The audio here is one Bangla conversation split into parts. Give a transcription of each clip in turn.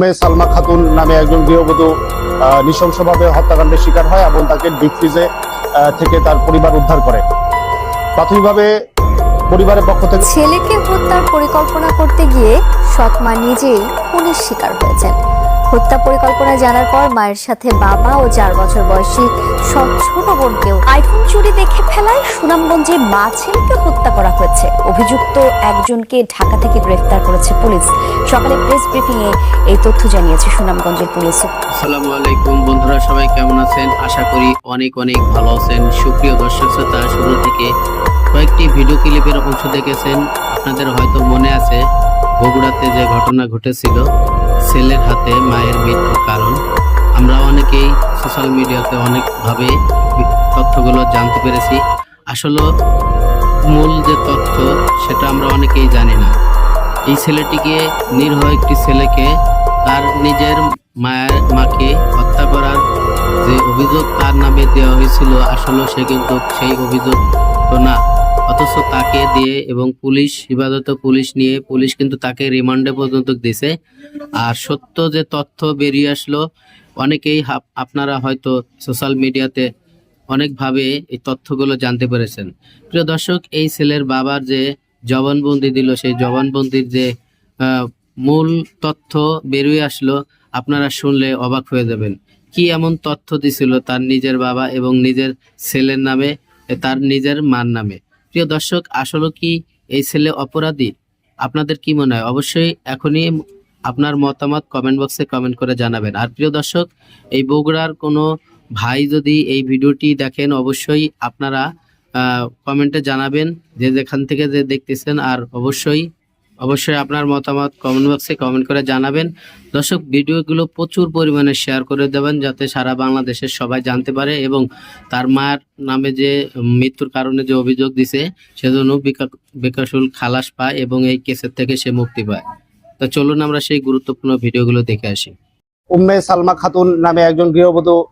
মেয়ে সালমা খাতুন নামে একজন গৃহবধূ নৃশংসভাবে হত্যাকাণ্ডের শিকার হয় এবং তাকে ডিপ ফ্রিজে থেকে তার পরিবার উদ্ধার করে। প্রাথমিকভাবে পরিবারের পক্ষ থেকে ছেলেকে হত্যার পরিকল্পনা করতে গিয়ে সৎমা নিজেই পুলিশ শিকার হয়েছেন। হত্যা পরিকল্পনা জানার পর মায়ের সাথে বাবা ও চার বছর বয়সী সব ছোট বোনকেও আইফোন চুরি দেখে ফেলায় সুনামগঞ্জে মা ছেলেকে হত্যা করা হয়েছে। অভিযুক্ত একজনকে ঢাকা থেকে গ্রেফতার করেছে পুলিশ। সকালে প্রেস ব্রিফিং এ এই তথ্য জানিয়েছে সুনামগঞ্জের পুলিশ। আসসালামু আলাইকুম বন্ধুরা, সবাই কেমন আছেন? আশা করি অনেক অনেক ভালো আছেন। সুপ্রিয় দর্শক শ্রোতা, শুরু থেকে কয়েকটি ভিডিও ক্লিপের অংশ দেখেছেন। আপনাদের হয়তো মনে আছে, বগুড়াতে যে ঘটনা ঘটেছিল ছেলের হাতে মায়ের মৃত্যুর কারণ আমরা অনেকেই সোশ্যাল মিডিয়াতে অনেকভাবে তথ্যগুলো জানতে পেরেছি। আসলে মূল যে তথ্য, সেটা আমরা অনেকেই জানি না। এই ছেলেটিকে নিরহ একটি ছেলেকে তার নিজের মায়ের, মাকে হত্যা করার যে অভিযোগ তার নামে দেওয়া হয়েছিল, আসলে সে কিন্তু সেই অভিযোগ না। অথচ তাকে দিয়ে এবং পুলিশ, হিফাজত পুলিশ নিয়ে পুলিশ কিন্তু তাকে রিমান্ডে পর্যন্ত দিছে। আর সত্য যে তথ্য বেরিয়ে আসলো, অনেকেই আপনারা হয়তো সোশ্যাল মিডিয়াতে অনেকভাবে এই তথ্যগুলো জানতে পেরেছেন। প্রিয় দর্শক, এই ছেলের বাবার যে জবানবন্দি দিল, সেই জবানবন্দির যে মূল তথ্য বেরিয়ে আসলো, আপনারা শুনলে অবাক হয়ে যাবেন। কি এমন তথ্য দিছিল তার নিজের বাবা এবং নিজের ছেলের নামে, তার নিজের মার নামে? প্রিয় দর্শক, আসলে কি এই ছেলে অপরাধী? আপনাদের কি মনে হয়? অবশ্যই এখনই আপনার মতামত কমেন্ট বক্সে কমেন্ট করে জানাবেন। আর প্রিয় দর্শক, এই বগুড়ার কোনো ভাই যদি এই ভিডিওটি দেখেন, অবশ্যই আপনারা কমেন্টে জানাবেন যে যেখান থেকে যে দেখতেছেন। আর অবশ্যই অবশ্যই আপনার মতামত কমেন্ট বক্সে কমেন্ট করে জানাবেন। দর্শক, ভিডিওগুলো প্রচুর পরিমাণে শেয়ার করে দেবেন যাতে সারা বাংলাদেশের সবাই জানতে পারে এবং তার মায়ের নামে যে মৃত্যুর কারণে যে অভিযোগ দিছে, সেজন্য বিকা- বেকাসুল খালাস পায় এবং এই কেসের থেকে সে মুক্তি পায়। তো চলুন আমরা সেই গুরুত্বপূর্ণ ভিডিওগুলো দেখে আসি। উম্মে সালমা খাতুন নামে একজন গৃহবধূ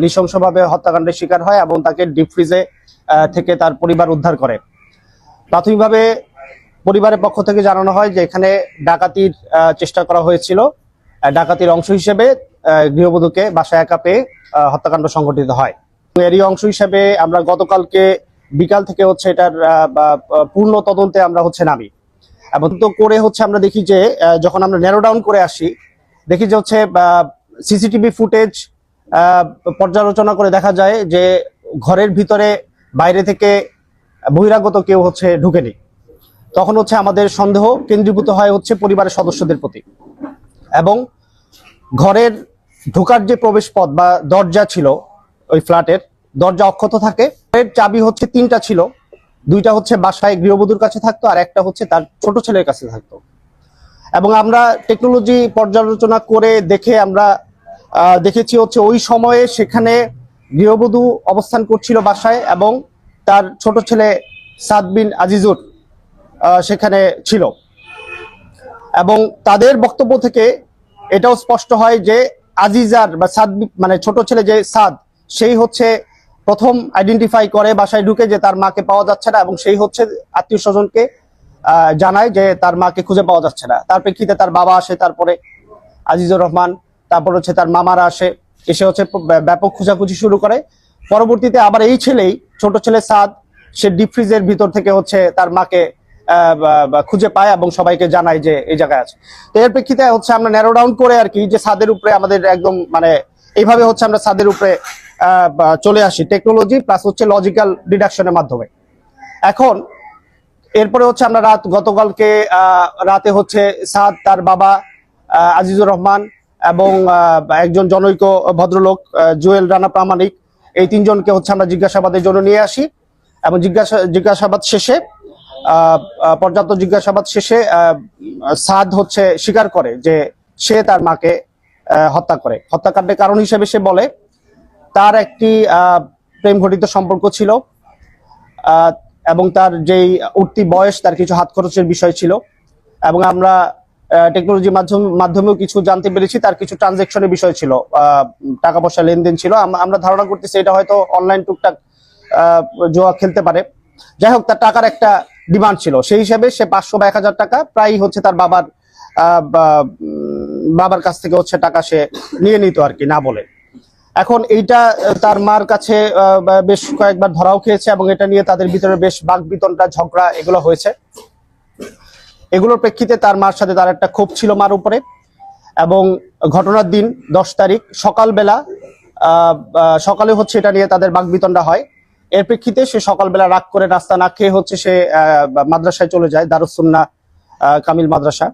নৃশংসভাবে হত্যাকাণ্ডের শিকার হয় এবং তাকে ডিপ ফ্রিজে থেকে তার পরিবার উদ্ধার করে। প্রাথমিকভাবে পরিবারের পক্ষ থেকে জানানো হয় যে এখানে ডাকাতির চেষ্টা করা হয়েছিল। ডাকাতির অংশ হিসেবে গৃহবধূকে বাসায় একা পেয়ে হত্যাকাণ্ড সংঘটিত হয়। এরই অংশ হিসেবে আমরা গতকালকে বিকাল থেকে হচ্ছে এটার পূর্ণ তদন্তে আমরা হচ্ছে নামি। এবং তো করে হচ্ছে আমরা দেখি যে যখন আমরা ন্যারো ডাউন করে আসি, দেখি যে হচ্ছে সিসিটিভি ফুটেজ পর্যালোচনা করে দেখা যায় যে ঘরের ভিতরে বাইরে থেকে বহিরাগত কেউ হচ্ছে ঢুকেনি। তখন হচ্ছে আমাদের সন্দেহ কেন্দ্রীভূত হয় হচ্ছে পরিবারের সদস্যদের প্রতি। এবং ঘরের ঢোকার যে প্রবেশ পথ বা দরজা ছিল ওই ফ্ল্যাটের, দরজা অক্ষত থাকে। চাবি হচ্ছে তিনটা ছিল। দুইটা হচ্ছে বাসায় গৃহবধূর কাছে থাকতো আর একটা হচ্ছে তার ছোট ছেলের কাছে থাকতো। এবং আমরা টেকনোলজি পর্যালোচনা করে দেখে আমরা দেখেছি হচ্ছে ওই সময়ে সেখানে গৃহবধূ অবস্থান করছিল বাসায় এবং তার ছোট ছেলে সাদ বিন আজিজুর সেখানে ছিল। এবং তাদের বক্তব্য থেকে এটাও স্পষ্ট হয় যে আজিজার বা সাদ মানে ছোট ছেলে যে সাদ, সেই হচ্ছে প্রথম আইডেন্টিফাই করে, বাসায় ঢুকে যে তার মাকে পাওয়া যাচ্ছে না এবং সেই হচ্ছে আত্মীয় স্বজনকে জানায় যে তার মাকে খুঁজে পাওয়া যাচ্ছে না। তার প্রেক্ষিতে তার বাবা আসে, তারপরে আজিজুর রহমান, তারপর হচ্ছে তার মামারা আসে, এসে হচ্ছে ব্য- ব্যাপক খোঁজাখুঁজি শুরু করে। পরবর্তীতে আবার এই ছেলেই, ছোট ছেলে সাদ, সে ডিপ ফ্রিজের ভিতর থেকে হচ্ছে তার মাকে খুঁজে পায় এবং সবাইকে জানায় যে এই জায়গায় আছে। তো এর প্রেক্ষিতে হচ্ছে আমরা ন্যারো ডাউন করে আর কি যে সাদের উপরে আমাদের একদম মানে এইভাবে হচ্ছে আমরা সাদের উপরে চলে আসি টেকনোলজি প্লাস হচ্ছে লজিক্যাল ডিডাকশনের মাধ্যমে। এখন এরপরে হচ্ছে আমরা রাত, গতকালকে রাতে হচ্ছে সাদ তার বাবা আজিজুর রহমান এবং একজন জনৈক ভদ্রলোক জুয়েল রানা প্রামাণিক, এই তিনজনকে হচ্ছে আমরা জিজ্ঞাসাবাদের জন্য নিয়ে আসি এবং জিজ্ঞাসা, জিজ্ঞাসাবাদ শেষে পর্যাপ্ত জিজ্ঞাসাবাদ শেষে সাদ হচ্ছে স্বীকার করে যে সে তার মাকে হত্যা করে। হত্যাকাণ্ডের কারণ হিসেবে সে বলে, তার একটি প্রেম ঘটিত সম্পর্ক ছিল এবং তার যেই উঠতি বয়স, তার কিছু হাত খরচের বিষয় ছিল, এবং আমরা টেকনোলজির মাধ্যম, মাধ্যমেও কিছু জানতে পেরেছি, তার কিছু ট্রানজেকশনের বিষয় ছিল টাকা পয়সা লেনদেন ছিল। আমরা ধারণা করতেছি এটা হয়তো অনলাইন টুকটাক জোয়া খেলতে পারে। যাই হোক, তার টাকার একটা ডিমান্ড ছিল। সেই হিসাবে সে পাঁচশো বা এক হাজার টাকা প্রায় হচ্ছে তার বাবার বাবার কাছ থেকে হচ্ছে টাকা সে নিয়ে নিত আর কি, না বলে। এখন এইটা তার মার কাছে বেশ কয়েকবার ধরাও খেয়েছে এবং এটা নিয়ে তাদের ভিতরে বেশ বাক বিতনটা ঝগড়া এগুলো হয়েছে। এগুলোর প্রেক্ষিতে তার মার সাথে তার একটা ক্ষোভ ছিল মার উপরে এবং ঘটনার দিন দশ তারিখ সকালবেলা সকালে হচ্ছে এটা নিয়ে তাদের বাকবিতণ্ডা হয়। এর প্রেক্ষিতে সে সকালবেলা রাগ করে নাস্তা না খেয়ে হচ্ছে সে মাদ্রাসায় চলে যায় দারুসুন্না কামিল মাদ্রাসা।